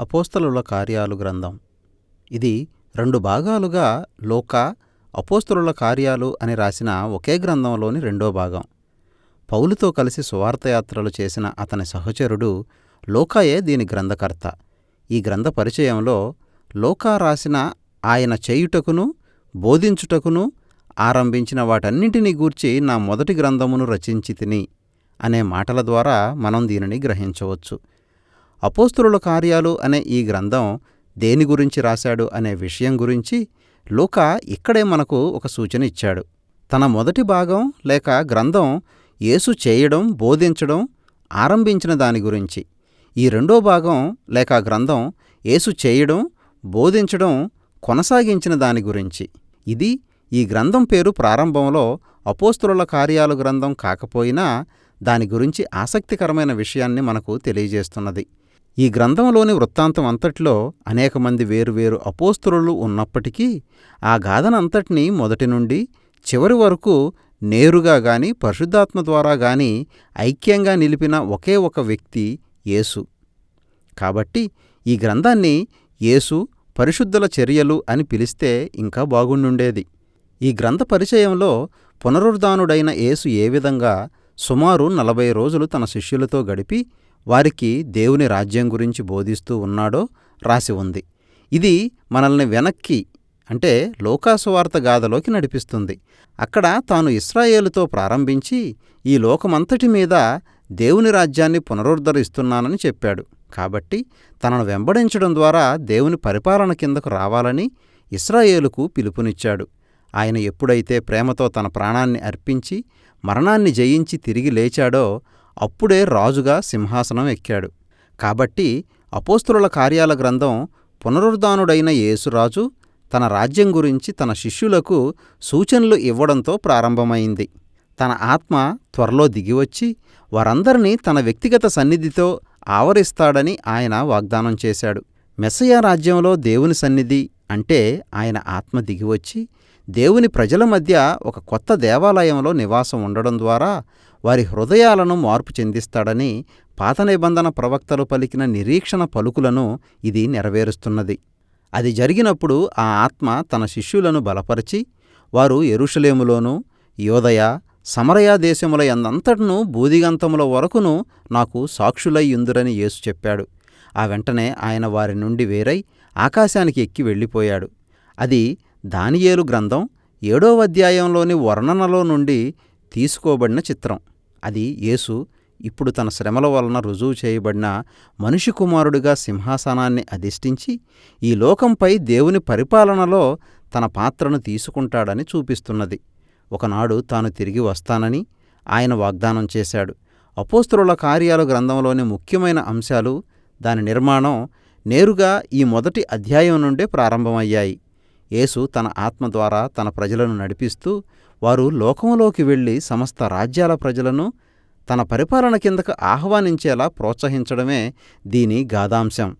అపోస్తలుల కార్యాలు గ్రంథం. ఇది రెండు భాగాలుగా లోక అపోస్తలుల కార్యాలు అని రాసిన ఒకే గ్రంథంలోని రెండో భాగం. పౌలుతో కలిసి సువార్తయాత్రలు చేసిన అతని సహచరుడు లోకాయే దీని గ్రంథకర్త. ఈ గ్రంథ పరిచయంలో లోకా రాసిన ఆయన చేయుటకును బోధించుటకును ఆరంభించిన వాటన్నింటినీ గూర్చి నా మొదటి గ్రంథమును రచించి తిని అనే మాటల ద్వారా మనం దీనిని గ్రహించవచ్చు. అపోస్తలుల కార్యాలు అనే ఈ గ్రంథం దేని గురించి రాశాడు అనే విషయం గురించి లూకా ఇక్కడే మనకు ఒక సూచన ఇచ్చాడు. తన మొదటి భాగం లేక గ్రంథం యేసు చేయడం బోధించడం ఆరంభించిన దాని గురించి. ఈ రెండో భాగం లేక గ్రంథం యేసు చేయడం బోధించడం కొనసాగించిన దాని గురించి. ఇది ఈ గ్రంథం పేరు ప్రారంభంలో అపోస్తలుల కార్యాలు గ్రంథం కాకపోయినా దాని గురించి ఆసక్తికరమైన విషయాన్ని మనకు తెలియజేస్తున్నది. ఈ గ్రంథంలోని వృత్తాంతం అంతట్లో అనేక మంది వేరువేరు అపోస్తురులు ఉన్నప్పటికీ ఆ గాథనంతటినీ మొదటి నుండి చివరి వరకు నేరుగా గాని పరిశుద్ధాత్మ ద్వారా గాని ఐక్యంగా నిలిపిన ఒకే ఒక వ్యక్తి యేసు. కాబట్టి ఈ గ్రంథాన్ని యేసు పరిశుద్ధుల చర్యలు అని పిలిస్తే ఇంకా బాగుండుండేది. ఈ గ్రంథ పరిచయంలో పునరుద్ధానుడైన యేసు ఏ విధంగా సుమారు నలభై రోజులు తన శిష్యులతో గడిపి వారికి దేవుని రాజ్యం గురించి బోధిస్తూ ఉన్నాడో రాసి ఉంది. ఇది మనల్ని వెనక్కి అంటే లోకాసువార్త గాథలోకి నడిపిస్తుంది. అక్కడ తాను ఇస్రాయేలుతో ప్రారంభించి ఈ లోకమంతటి మీద దేవుని రాజ్యాన్ని పునరుద్ధరిస్తున్నానని చెప్పాడు. కాబట్టి తనను వెంబడించడం ద్వారా దేవుని పరిపాలన కిందకు రావాలని ఇస్రాయేలుకు పిలుపునిచ్చాడు. ఆయన ఎప్పుడైతే ప్రేమతో తన ప్రాణాన్ని అర్పించి మరణాన్ని జయించి తిరిగి లేచాడో అప్పుడే రాజుగా సింహాసనం ఎక్కాడు. కాబట్టి అపోస్తుల కార్యాల గ్రంథం పునరుద్ధానుడైన యేసురాజు తన రాజ్యం గురించి తన శిష్యులకు సూచనలు ఇవ్వడంతో ప్రారంభమైంది. తన ఆత్మ త్వరలో దిగివచ్చి వారందరినీ తన వ్యక్తిగత సన్నిధితో ఆవరిస్తాడని ఆయన వాగ్దానం చేశాడు. మెస్సయా రాజ్యంలో దేవుని సన్నిధి అంటే ఆయన ఆత్మ దిగివచ్చి దేవుని ప్రజల మధ్య ఒక కొత్త దేవాలయంలో నివాసం ఉండడం ద్వారా వారి హృదయాలను మార్పు చెందిస్తాడని పాత నిబంధన ప్రవక్తలు పలికిన నిరీక్షణ పలుకులను ఇది నెరవేరుస్తున్నది. అది జరిగినప్పుడు ఆ ఆత్మ తన శిష్యులను బలపరిచి వారు ఎరుషలేములోనూ యోదయ సమరయా దేశముల ఎందంతటను బూదిగంతముల వరకును నాకు సాక్షులయ్యుందురని యేసు చెప్పాడు. ఆ వెంటనే ఆయన వారి నుండి వేరై ఆకాశానికి ఎక్కి వెళ్ళిపోయాడు. అది దానియేలు గ్రంథం ఏడో అధ్యాయంలోని వర్ణనలో నుండి తీసుకోబడిన చిత్రం. అది యేసు ఇప్పుడు తన శ్రమల వలన రుజువు చేయబడిన మనిషి కుమారుడిగా సింహాసనాన్ని అధిష్ఠించి ఈ లోకంపై దేవుని పరిపాలనలో తన పాత్రను తీసుకుంటాడని చూపిస్తున్నది. ఒకనాడు తాను తిరిగి వస్తానని ఆయన వాగ్దానం చేశాడు. అపోస్తుల కార్యాలు గ్రంథంలోని ముఖ్యమైన అంశాలు దాని నిర్మాణం నేరుగా ఈ మొదటి అధ్యాయం నుండే ప్రారంభమయ్యాయి. యేసు తన ఆత్మ ద్వారా తన ప్రజలను నడిపిస్తూ వారు లోకంలోకి వెళ్ళి సమస్త రాజ్యాల ప్రజలను తన పరిపాలన కిందకు ఆహ్వానించేలా ప్రోత్సహించడమే దీని గాథాంశం.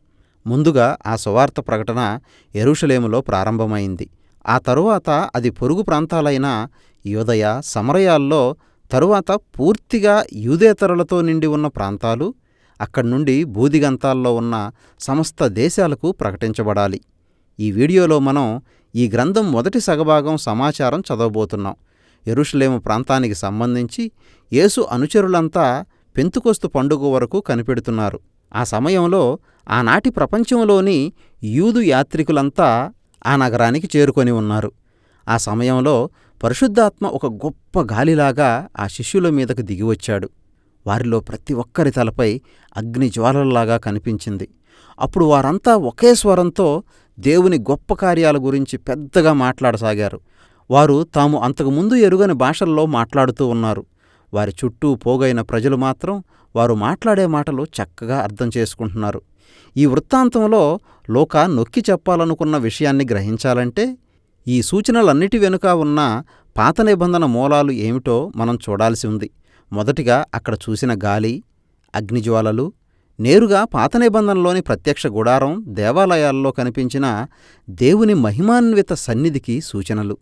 ముందుగా ఆ సువార్త ప్రకటన ఎరుషలేములో ప్రారంభమైంది. ఆ తరువాత అది పొరుగు ప్రాంతాలైన యోదయ సమరయాల్లో తరువాత పూర్తిగా యూదేతరులతో నిండి ఉన్న ప్రాంతాలు అక్కడి నుండి బూదిగంతాల్లో ఉన్న సమస్త దేశాలకు ప్రకటించబడాలి. ఈ వీడియోలో మనం ఈ గ్రంథం మొదటి సగభాగం సమాచారం చదవబోతున్నాం. ఎరుషులేము ప్రాంతానికి సంబంధించి యేసు అనుచరులంతా పెంతుకొస్తు పండుగ వరకు కనిపెడుతున్నారు. ఆ సమయంలో ఆనాటి ప్రపంచంలోని యూదు యాత్రికులంతా ఆ నగరానికి చేరుకొని ఉన్నారు. ఆ సమయంలో పరిశుద్ధాత్మ ఒక గొప్ప గాలిలాగా ఆ శిష్యుల మీదకు దిగివచ్చాడు వారిలో ప్రతి ఒక్కరి తలపై అగ్ని జ్వాలల్లాగా కనిపించింది. అప్పుడు వారంతా ఒకే స్వరంతో దేవుని గొప్ప కార్యాల గురించి పెద్దగా మాట్లాడసాగారు. వారు తాము అంతకుముందు ఎరుగని భాషల్లో మాట్లాడుతూ ఉన్నారు. వారి చుట్టూ పోగైన ప్రజలు మాత్రం వారు మాట్లాడే మాటలు చక్కగా అర్థం చేసుకుంటున్నారు. ఈ వృత్తాంతంలో లోక నొక్కి చెప్పాలనుకున్న విషయాన్ని గ్రహించాలంటే ఈ సూచనలన్నిటి వెనుక ఉన్న పాత నిబంధన మూలాలు ఏమిటో మనం చూడాల్సి ఉంది. మొదటిగా అక్కడ చూసిన గాలి అగ్నిజ్వాలలు నేరుగా పాత నిబంధనలోని ప్రత్యక్ష గుడారం దేవాలయాల్లో కనిపించిన దేవుని మహిమాన్విత సన్నిధికి సూచనలు.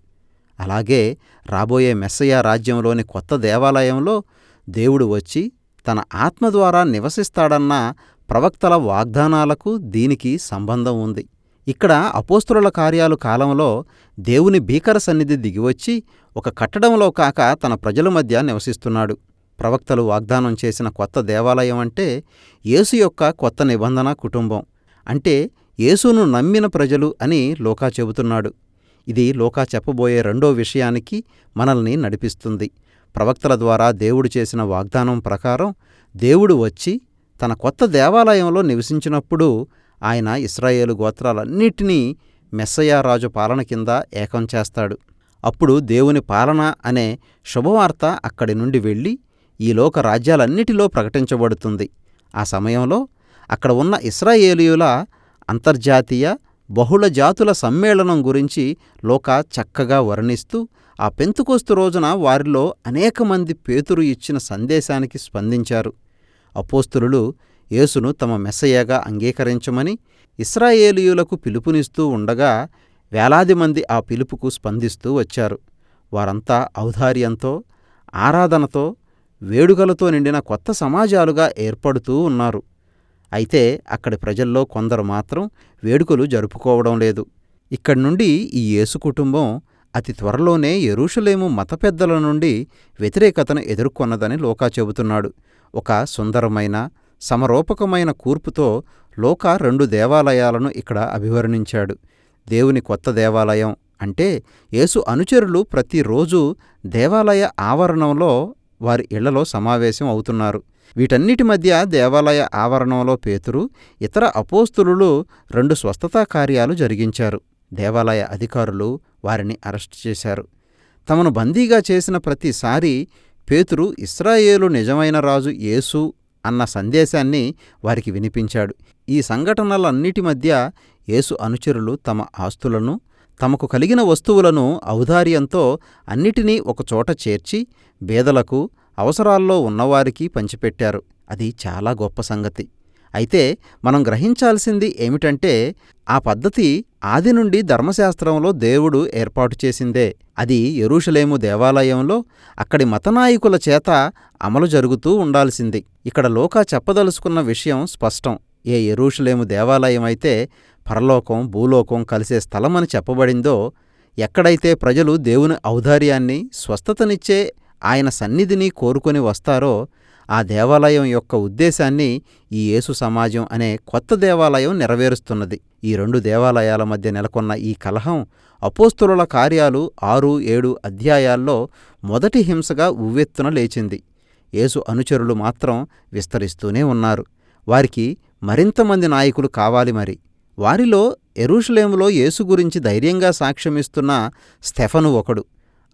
అలాగే రాబోయే మెస్సయ రాజ్యంలోని కొత్త దేవాలయంలో దేవుడు వచ్చి తన ఆత్మ ద్వారా నివసిస్తాడన్న ప్రవక్తల వాగ్దానాలకు దీనికి సంబంధం ఉంది. ఇక్కడ అపోస్తుల కార్యాలు కాలంలో దేవుని భీకర సన్నిధి దిగివచ్చి ఒక కట్టడంలో కాక తన ప్రజల మధ్య నివసిస్తున్నాడు. ప్రవక్తలు వాగ్దానం చేసిన కొత్త దేవాలయం అంటే యేసు యొక్క కొత్త నిబంధన కుటుంబం. అంటే యేసును నమ్మిన ప్రజలు అని లోకా చెబుతున్నాడు. ఇది లోకా చెప్పబోయే రెండో విషయానికి మనల్ని నడిపిస్తుంది. ప్రవక్తల ద్వారా దేవుడు చేసిన వాగ్దానం ప్రకారం దేవుడు వచ్చి తన కొత్త దేవాలయంలో నివసించినప్పుడు ఆయన ఇస్రాయేలు గోత్రాలన్నిటినీ మెస్సయా రాజు పాలన కింద ఏకం చేస్తాడు. అప్పుడు దేవుని పాలన అనే శుభవార్త అక్కడి నుండి వెళ్ళి ఈ లోక రాజ్యాలన్నిటిలో ప్రకటించబడుతుంది. ఆ సమయంలో అక్కడ ఉన్న ఇస్రాయేలీయుల అంతర్జాతీయ బహుళ జాతుల సమ్మేళనం గురించి లోక చక్కగా వర్ణిస్తూ ఆ పెంతుకోస్తు రోజున వారిలో అనేక మంది పేతురు ఇచ్చిన సందేశానికి స్పందించారు. అపోస్తులు యేసును తమ మెస్సయ్యగా అంగీకరించమని ఇస్రాయేలీయులకు పిలుపునిస్తూ ఉండగా వేలాది మంది ఆ పిలుపుకు స్పందిస్తూ వచ్చారు. వారంతా ఔదార్యంతో ఆరాధనతో వేడుకలతో నిండిన కొత్త సమాజాలుగా ఏర్పడుతూ ఉన్నారు. అయితే అక్కడి ప్రజల్లో కొందరు మాత్రం వేడుకలు జరుపుకోవడం లేదు. ఇక్కడి నుండి ఈ యేసు కుటుంబం అతి త్వరలోనే ఎరూషలేము మత పెద్దల నుండి వ్యతిరేకతను ఎదుర్కొన్నదని లోకా చెబుతున్నాడు. ఒక సుందరమైన సమరూపకమైన కూర్పుతో లోక రెండు దేవాలయాలను ఇక్కడ అభివర్ణించాడు. దేవుని కొత్త దేవాలయం అంటే యేసు అనుచరులు ప్రతిరోజు దేవాలయ ఆవరణంలో వారి ఇళ్ళలో సమావేశం అవుతున్నారు. వీటన్నిటి మధ్య దేవాలయ ఆవరణంలో పేతురు ఇతర అపోస్తులు రెండు స్వస్థతా కార్యాలు జరిగించారు. దేవాలయ అధికారులు వారిని అరెస్టు చేశారు. తమను బందీగా చేసిన ప్రతిసారి పేతురు ఇస్రాయేలు నిజమైన రాజు యేసు అన్న సందేశాన్ని వారికి వినిపించాడు. ఈ సంఘటనలన్నిటి మధ్య యేసు అనుచరులు తమ ఆస్తులను తమకు కలిగిన వస్తువులను ఔదార్యంతో అన్నిటినీ ఒకచోట చేర్చి బేదలకు అవసరాల్లో ఉన్నవారికి పంచిపెట్టారు. అది చాలా గొప్ప సంగతి. అయితే మనం గ్రహించాల్సింది ఏమిటంటే ఆ పద్ధతి ఆది నుండి ధర్మశాస్త్రంలో దేవుడు ఏర్పాటు చేసిందే. అది ఎరూషలేము దేవాలయంలో అక్కడి మతనాయకుల చేత అమలు జరుగుతూ ఉండాల్సింది. ఇక్కడ లోకా చెప్పదలుచుకున్న విషయం స్పష్టం. ఏ ఎరూషలేము దేవాలయం అయితే పరలోకం భూలోకం కలిసే స్థలమని చెప్పబడిందో ఎక్కడైతే ప్రజలు దేవుని ఔదార్యాన్ని స్వస్థతనిచ్చే ఆయన సన్నిధిని కోరుకొని వస్తారో ఆ దేవాలయం యొక్క ఉద్దేశాన్ని ఈ యేసు సమాజం అనే కొత్త దేవాలయం నెరవేరుస్తున్నది. ఈ రెండు దేవాలయాల మధ్య నెలకొన్న ఈ కలహం అపోస్తుల కార్యాలు ఆరు ఏడు అధ్యాయాల్లో మొదటి హింసగా ఉవ్వెత్తున లేచింది. యేసు అనుచరులు మాత్రం విస్తరిస్తూనే ఉన్నారు. వారికి మరింతమంది నాయకులు కావాలి మరి. వారిలో ఎరూషలేములో యేసు గురించి ధైర్యంగా సాక్ష్యమిస్తున్న స్టెఫను ఒకడు.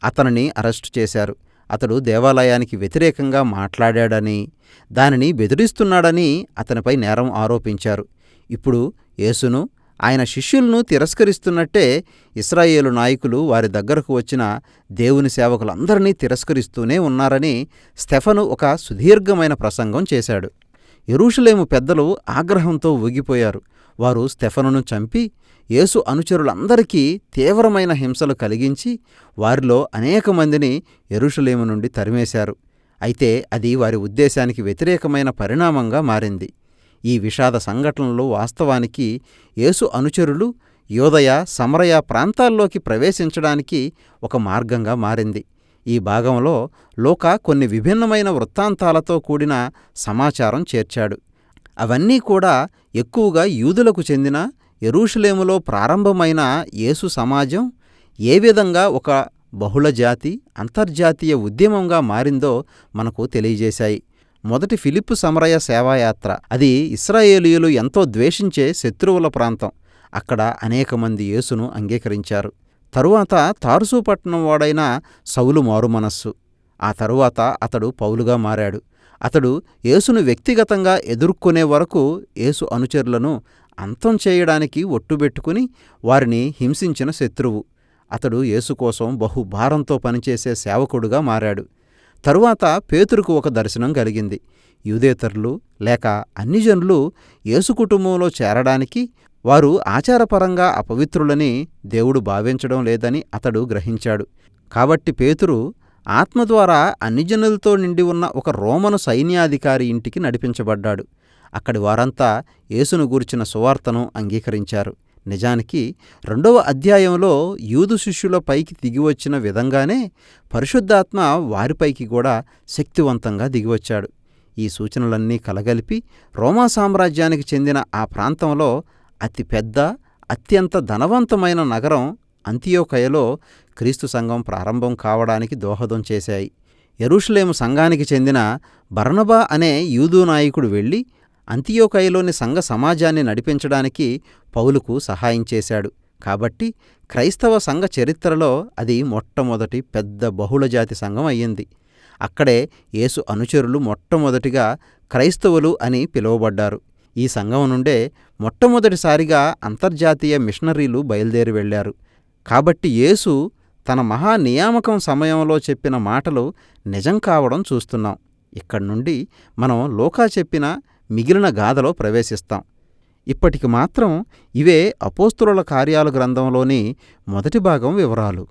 అతనిని అరెస్టు చేశారు. అతడు దేవాలయానికి వ్యతిరేకంగా మాట్లాడాడని దానిని బెదిరిస్తున్నాడని అతనిపై నేరం ఆరోపించారు. ఇప్పుడు యేసును ఆయన శిష్యులను తిరస్కరిస్తున్నట్టే ఇస్రాయేలు నాయకులు వారి దగ్గరకు వచ్చిన దేవుని సేవకులందరినీ తిరస్కరిస్తూనే ఉన్నారని స్టెఫను ఒక సుదీర్ఘమైన ప్రసంగం చేశాడు. ఎరూషలేము పెద్దలు ఆగ్రహంతో ఊగిపోయారు. వారు స్టెఫనును చంపి యేసు అనుచరులందరికీ తీవ్రమైన హింసలు కలిగించి వారిలో అనేక మందిని ఎరుషులేము నుండి తరిమేశారు. అయితే అది వారి ఉద్దేశానికి వ్యతిరేకమైన పరిణామంగా మారింది. ఈ విషాద సంఘటనలు వాస్తవానికి యేసు అనుచరులు యోదయ సమరయ ప్రాంతాల్లోకి ప్రవేశించడానికి ఒక మార్గంగా మారింది. ఈ భాగంలో లోక కొన్ని విభిన్నమైన వృత్తాంతాలతో కూడిన సమాచారం చేర్చాడు. అవన్నీ కూడా ఎక్కువగా యూదులకు చెందిన ఎరూషలేములో ప్రారంభమైన యేసు సమాజం ఏ విధంగా ఒక బహుళజాతి అంతర్జాతీయ ఉద్యమంగా మారిందో మనకు తెలియజేశాయి. మొదటి ఫిలిప్పు సమరయ సేవాయాత్ర అది ఇస్రాయేలీయులు ఎంతో ద్వేషించే శత్రువుల ప్రాంతం. అక్కడ అనేక మంది యేసును అంగీకరించారు. తరువాత తారుసు పట్టణం వాడైన సౌలు మారుమనస్సు. ఆ తరువాత అతడు పౌలుగా మారాడు. అతడు యేసును వ్యక్తిగతంగా ఎదుర్కొనే వరకు యేసు అనుచరులను అంతం చేయడానికి ఒట్టుబెట్టుకుని వారిని హింసించిన శత్రువు. అతడు యేసు కోసం బహుభారంతో పనిచేసే సేవకుడుగా మారాడు. తరువాత పేతురుకు ఒక దర్శనం కలిగింది. యూదేతరులు లేక అన్ని జనులు యేసు కుటుంబంలో చేరడానికి వారు ఆచారపరంగా అపవిత్రులని దేవుడు భావించడం లేదని అతడు గ్రహించాడు. కాబట్టి పేతురు ఆత్మ ద్వారా అన్నిజనులతో నిండి ఉన్న ఒక రోమను సైన్యాధికారి ఇంటికి నడిపించబడ్డాడు. అక్కడి వారంతా యేసును గూర్చిన సువార్తను అంగీకరించారు. నిజానికి రెండవ అధ్యాయంలో యూదు శిష్యుల పైకి దిగివచ్చిన విధంగానే పరిశుద్ధాత్మ వారిపైకి కూడా శక్తివంతంగా దిగివచ్చాడు. ఈ సూచనలన్నీ కలగలిపి రోమా సామ్రాజ్యానికి చెందిన ఆ ప్రాంతంలో అతిపెద్ద అత్యంత ధనవంతమైన నగరం అంతియోకయలో క్రీస్తు సంఘం ప్రారంభం కావడానికి దోహదం చేశాయి. ఎరుషులేము సంఘానికి చెందిన బర్నబా అనే యూదు నాయకుడు వెళ్ళి అంతియోకయలోని సంఘ సమాజాన్ని నడిపించడానికి పౌలుకు సహాయం చేశాడు. కాబట్టి క్రైస్తవ సంఘ చరిత్రలో అది మొట్టమొదటి పెద్ద బహుళజాతి సంఘం అయ్యింది. అక్కడే యేసు అనుచరులు మొట్టమొదటిగా క్రైస్తవులు అని పిలువబడ్డారు. ఈ సంఘం నుండే మొట్టమొదటిసారిగా అంతర్జాతీయ మిషనరీలు బయలుదేరి వెళ్ళారు కాబట్టి యేసు తన మహా నియామకం సమయంలో చెప్పిన మాటలు నిజం కావడం చూస్తున్నాం. ఇక్కడి నుండి మనం లోకా చెప్పిన మిగిలిన గాథలో ప్రవేశిస్తాం. ఇప్పటికి మాత్రం ఇవే అపోస్తుల కార్యాల గ్రంథంలోని మొదటి భాగం వివరాలు.